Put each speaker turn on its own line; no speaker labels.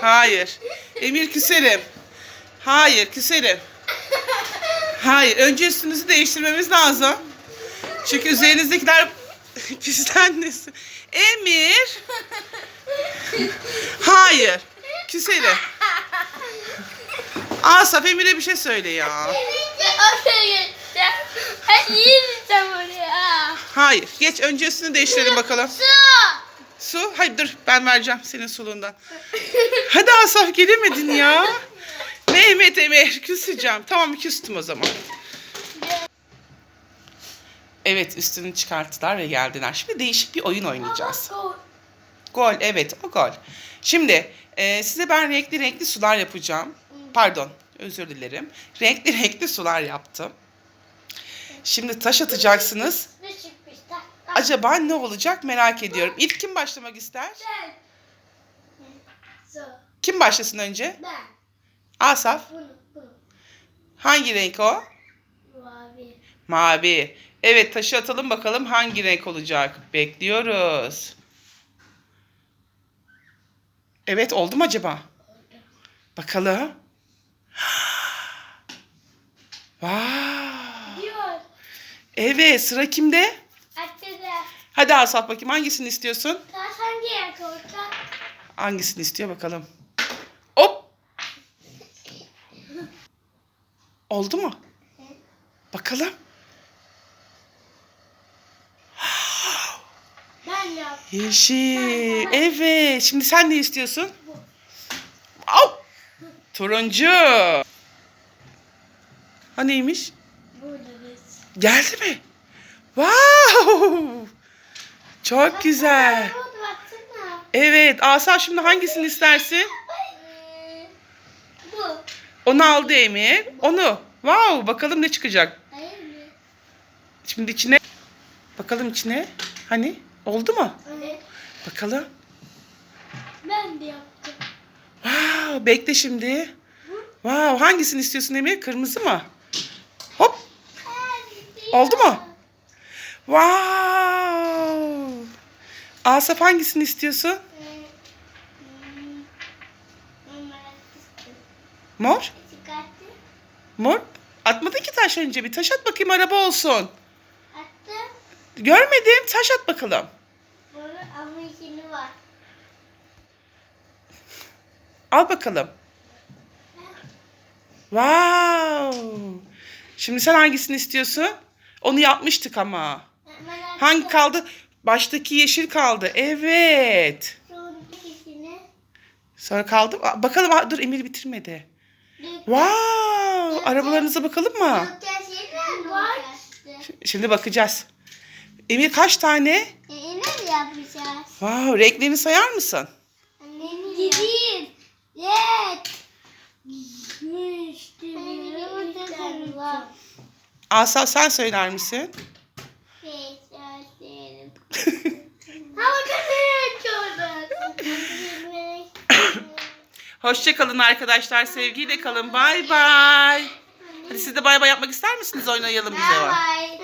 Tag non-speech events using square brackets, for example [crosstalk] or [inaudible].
Hayır. Emir küserim. Hayır küserim. Hayır. Önce üstünüzü değiştirmemiz lazım. Çünkü üzerinizdekiler [laughs] pislenmesin. Emir. Hayır. Küserim. Asaf Emir'e bir şey söyle ya.
Oraya.
Hayır. Geç önce üstünü değiştirelim bakalım.
Su.
Su. Hayır dur ben vereceğim senin suluğundan. Hadi Asaf gelemedin ya. Mehmet Emir küseceğim. Tamam küstüm o zaman. Evet üstünü çıkarttılar ve geldiler. Şimdi değişik bir oyun oynayacağız. Gol evet o gol. Şimdi e, size ben renkli renkli sular yapacağım. Pardon özür dilerim. Renkli renkli sular yaptım. Şimdi taş atacaksınız. Acaba ne olacak merak ediyorum. İlk kim başlamak ister?
Ben.
Kim başlasın önce?
Ben.
Asaf.
Bunu. Bunu.
Hangi renk o?
Mavi.
Mavi. Evet taşı atalım bakalım hangi renk olacak. Bekliyoruz. Evet oldu mu acaba? Bakalım. [gasps] Wow.
Diyor.
Evet sıra kimde? Hadi Asaf bakayım hangisini istiyorsun?
Taş hangi yer?
Hangisini istiyor bakalım. Hop. Oldu mu? Bakalım.
Ben yaptım.
Yeşil. Evet. Şimdi sen ne istiyorsun? Au! Turuncu. Ha neymiş?
Burada biz.
Geldi mi? Wow! Çok güzel. Evet. Asa şimdi hangisini istersin?
Bu.
Onu aldı Emir. Onu. Wow! Bakalım ne çıkacak.
Hayır mı?
Şimdi içine. Bakalım içine. Hani? Oldu mu?
Evet.
Bakalım.
Ben de yaptım.
Wow! Bekle şimdi. Wow! Hangisini istiyorsun Emir? Kırmızı mı? Hop! Oldu mu? Wow! Asaf hangisini istiyorsun? Mor? Mor? Atmadın ki taş önce bir taş at bakayım araba olsun. Görmedim. Taş at bakalım. Al bakalım. Wow! Şimdi sen hangisini istiyorsun? Onu yapmıştık ama. Hangi kaldı? Baştaki yeşil kaldı. Evet. Sonra kaldı. Aa, Bakalım. Dur Emir bitirmedi. Wow! Arabalarınıza bakalım mı? Şimdi bakacağız. Emir kaç tane?
Mi yapacağız?
Wow! Renklerini sayar mısın?
Gidin. Yet. Var.
Asaf sen söyler misin?
Hava kadar
Hoşçakalın arkadaşlar. Sevgiyle kalın. Bay bay. Hadi siz de bay bay yapmak ister misiniz? Oynayalım biz de.
Bye bye.